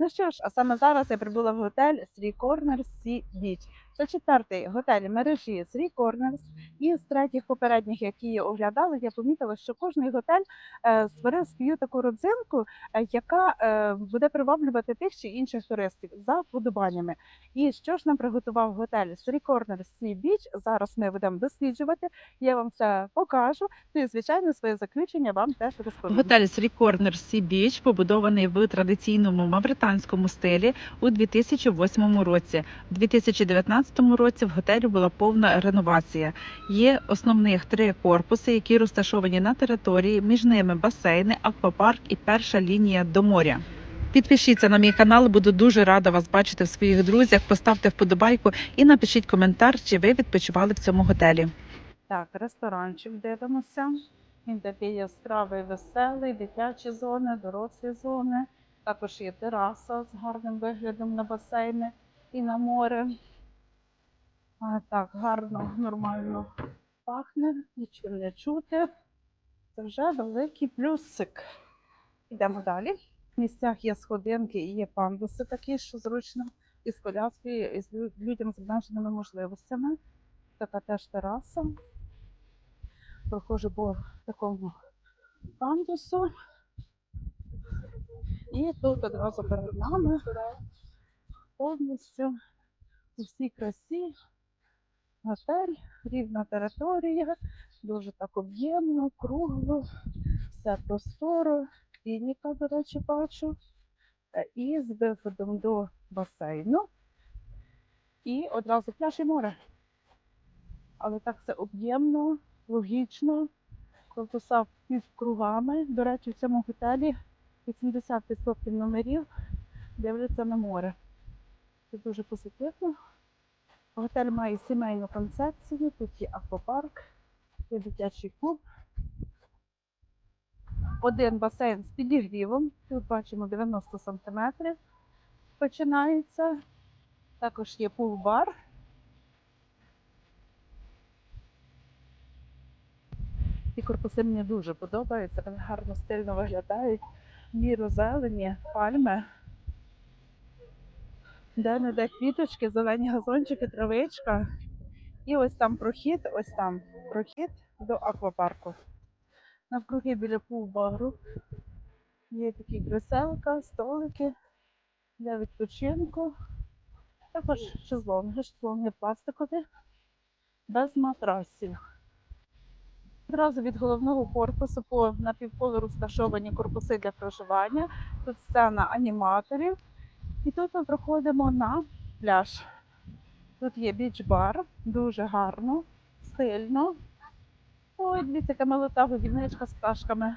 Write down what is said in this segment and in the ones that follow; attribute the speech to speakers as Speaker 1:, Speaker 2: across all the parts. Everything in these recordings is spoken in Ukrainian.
Speaker 1: Ну що ж, а саме зараз я прибула в готель Three Corners Sea Beach. Це четвертий готель мережі Three Corners. І з третіх попередніх, які оглядали, я помітила, що кожний готель е, створив свою таку родзинку, е, яка е, буде приваблювати тих чи інших туристів за вподобаннями. І що ж нам приготував готель Three Corners Sea Beach, Зараз ми будемо досліджувати. Я вам це покажу. Ну і звичайно, своє заключення вам теж розповім.
Speaker 2: Готель Three Corners Sea Beach побудований в традиційному мавританському стилі у 2008 році. 2019 2015 році в готелі була повна реновація. Є основних три корпуси, які розташовані на території, між ними басейни, аквапарк і перша лінія до моря. Підпишіться на мій канал, буду дуже рада вас бачити в своїх друзях. Поставте вподобайку і напишіть коментар, чи ви відпочивали в цьому готелі.
Speaker 1: Так, ресторанчик дивимося. Він такий яскравий, веселий, дитячі зони, дорослі зони. Також є тераса з гарним виглядом на басейни і на море. А, так, гарно, нормально пахне, нічим не чути. Це вже великий плюсик. Йдемо далі. В місцях є сходинки і є пандуси такі, що зручно, і з коляскою, і з людям з обмеженими можливостями. Така теж тераса. Проходжу по такому пандусу. І тут одразу перед нами повністю у всій красі готель, рівна територія, дуже так об'ємно, кругло, все просторо, клініка, до речі, бачу. Е, І з виходом до басейну. І одразу пляж і море. Але так все об'ємно, логічно, корпуса під кругами. До речі, в цьому готелі 80% номерів дивляться на море. Це дуже позитивно. Готель має сімейну концепцію, тут є аквапарк, є дитячий клуб. Один басейн з підігрівом, тут бачимо 90 см починається. Також є пул-бар. Ці корпуси мені дуже подобаються, вони гарно стильно виглядають. Міру зелені, пальми. Де не де квіточки, зелені газончики, травичка. І ось там прохід, ось там прохід до аквапарку. Навкруги біля пул-бару є такі кріселка, столики для відпочинку. Також шезлонги, шезлонги пластикові, без матрасів. Одразу від головного корпусу по напівполу розташовані корпуси для проживання. Тут сцена аніматорів. І тут ми проходимо на пляж. Тут є біч-бар, дуже гарно, стильно. Ой, дивіться, яка милота, годівничка з пташками.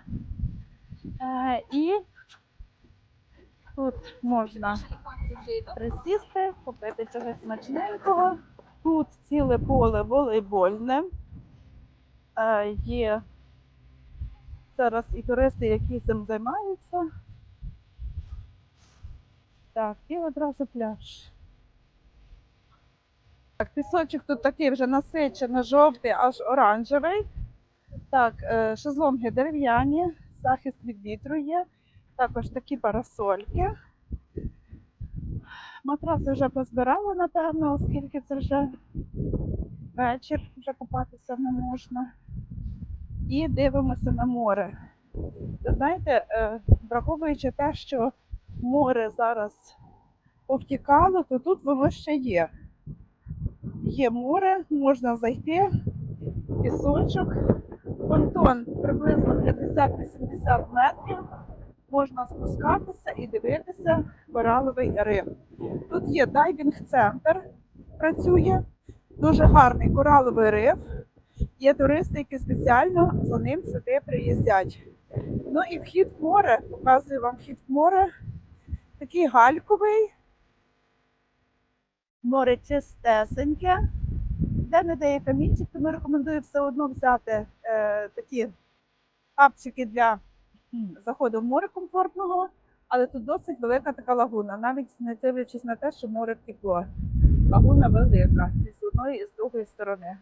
Speaker 1: Е, і тут можна присісти, попити чогось смачненького. Тут ціле поле волейбольне. Е, є зараз і туристи, які цим займаються. Так, і одразу пляж. Так, пісочок тут такий вже насичено жовтий, аж оранжевий. Так, е, шезлонги дерев'яні, захист від вітру є. Також такі парасольки. Матраси вже позбирали, напевно, оскільки це вже вечір, вже купатися не можна. І дивимося на море. Знаєте, е, враховуючи те, що море зараз повтікало, то тут воно ще є. Є море, можна зайти, пісочок, понтон приблизно 50-80 метрів. Можна спускатися і дивитися кораловий риф. Тут є дайвінг-центр, працює, дуже гарний кораловий риф. Є туристи, які спеціально за ним сюди приїздять. Ну і вхід в море, показую вам вхід в море. Такий гальковий, море чистесеньке. Де не дає камінчик, тому рекомендую все одно взяти е, такі апчики для заходу в море комфортного, але тут досить велика така лагуна, навіть не дивлячись на те, що море тепло. Лагуна велика і з одної і з другої сторони.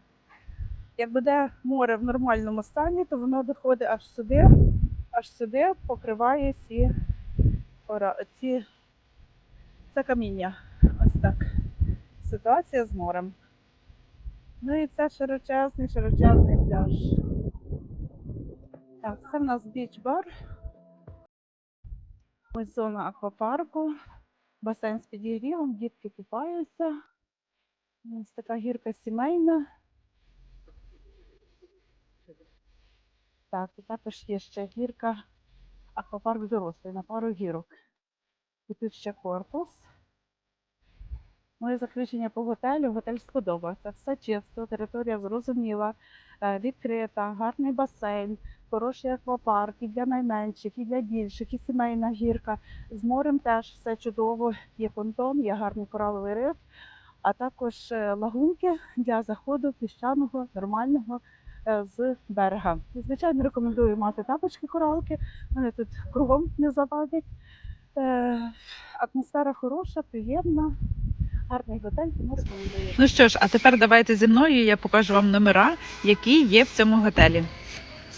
Speaker 1: Як буде море в нормальному стані, то воно доходить аж сюди, аж сюди покриває ці, ора- ці це каміння. Ось так. Ситуація з морем. Ну і це широчезний, широчезний пляж. Так, це в нас біч-бар. Ось зона аквапарку. Басейн з підігрівом, дітки купаються. Ось така гірка сімейна. Так, і також є ще гірка аквапарк дорослий на пару гірок. Тут ще корпус. Моє заключення по готелю. Готель сподобався. Все чисто, територія зрозуміла, е, відкрита, гарний басейн, хороший аквапарк і для найменших, і для більших, і сімейна гірка. З морем теж все чудово. Є понтон, є гарний кораловий риф, а також е, лагунки для заходу піщаного, нормального з берега. Звичайно, рекомендую мати тапочки коралки. Вони тут кругом не завадять. Е, Атмосфера хороша, приємна, гарний готель, тому рекомендую.
Speaker 2: Ну що ж, а тепер давайте зі мною я покажу вам номера, які є в цьому готелі.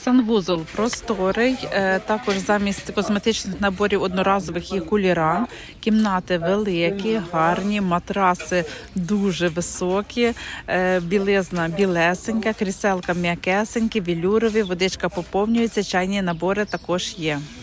Speaker 2: Санвузол просторий, е, також замість косметичних наборів одноразових є куліра. Кімнати великі, гарні, матраси дуже високі, е, білизна білесенька, кріселка м'якесенькі, вілюрові, водичка поповнюється, чайні набори також є.